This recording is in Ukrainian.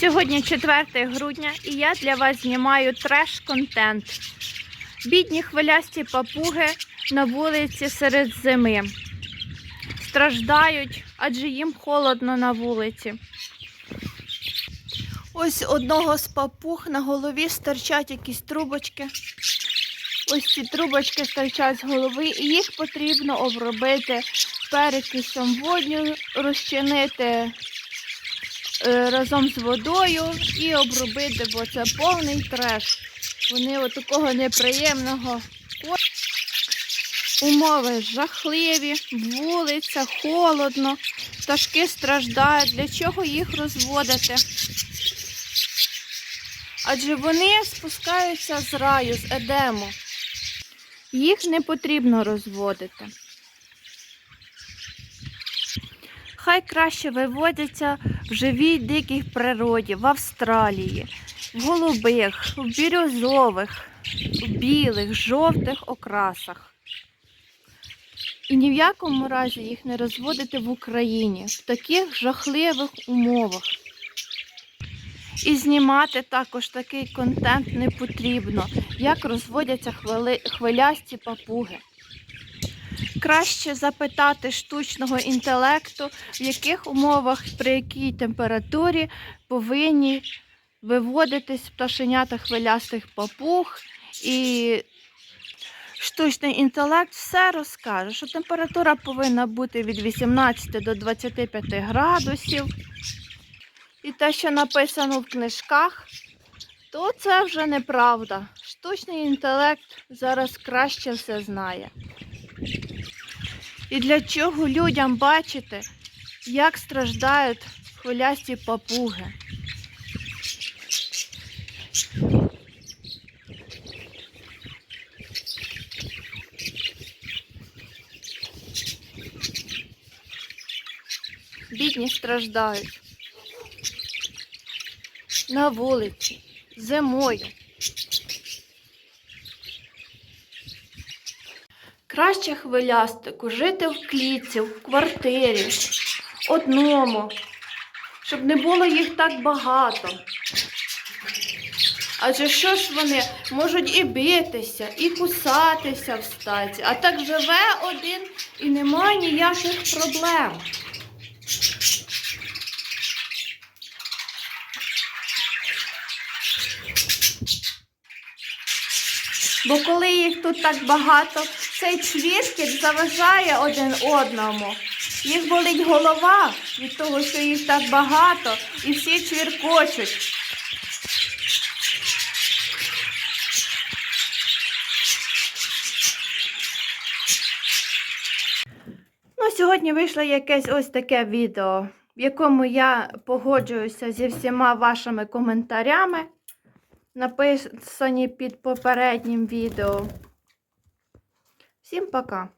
Сьогодні 4 грудня і я для вас знімаю треш-контент. Бідні хвилясті папуги на вулиці серед зими. Страждають, адже їм холодно на вулиці. Ось одного з папуг на голові стирчать якісь трубочки. Ось ці трубочки стирчать з голови, і їх потрібно обробити перекисом водню, розчинити разом з водою і обробити, бо це повний треш. Вони от такого неприємного умови жахливі, вулиця, холодно, пташки страждають. Для чого їх розводити? Адже вони спускаються з раю, з едему. Їх не потрібно розводити. Хай краще виводяться в живій дикій природі, в Австралії, в голубих, в бірюзових, в білих, жовтих окрасах. І ні в якому разі їх не розводити в Україні в таких жахливих умовах. І знімати також такий контент не потрібно, як розводяться хвилясті папуги. Краще запитати штучного інтелекту, в яких умовах, при якій температурі повинні виводитись пташенята хвилястих папуг. І штучний інтелект все розкаже, що температура повинна бути від 18 до 25 градусів. І те, що написано в книжках, то це вже неправда. Штучний інтелект зараз краще все знає. І для чого людям бачити, як страждають хвилясті папуги? Бідні страждають на вулиці, зимою. Краще хвилястику жити в клітці, в квартирі, одному, щоб не було їх так багато. Адже що ж вони можуть і битися, і кусатися в статі, а так живе один і немає ніяких проблем. Бо коли їх тут так багато, цей чвіркіт заважає один одному. Їх болить голова від того, що їх так багато, і всі чвіркочуть. Ну, сьогодні вийшло якесь ось таке відео, в якому я погоджуюся зі всіма вашими коментарями написані під попереднім відео. Всім пока!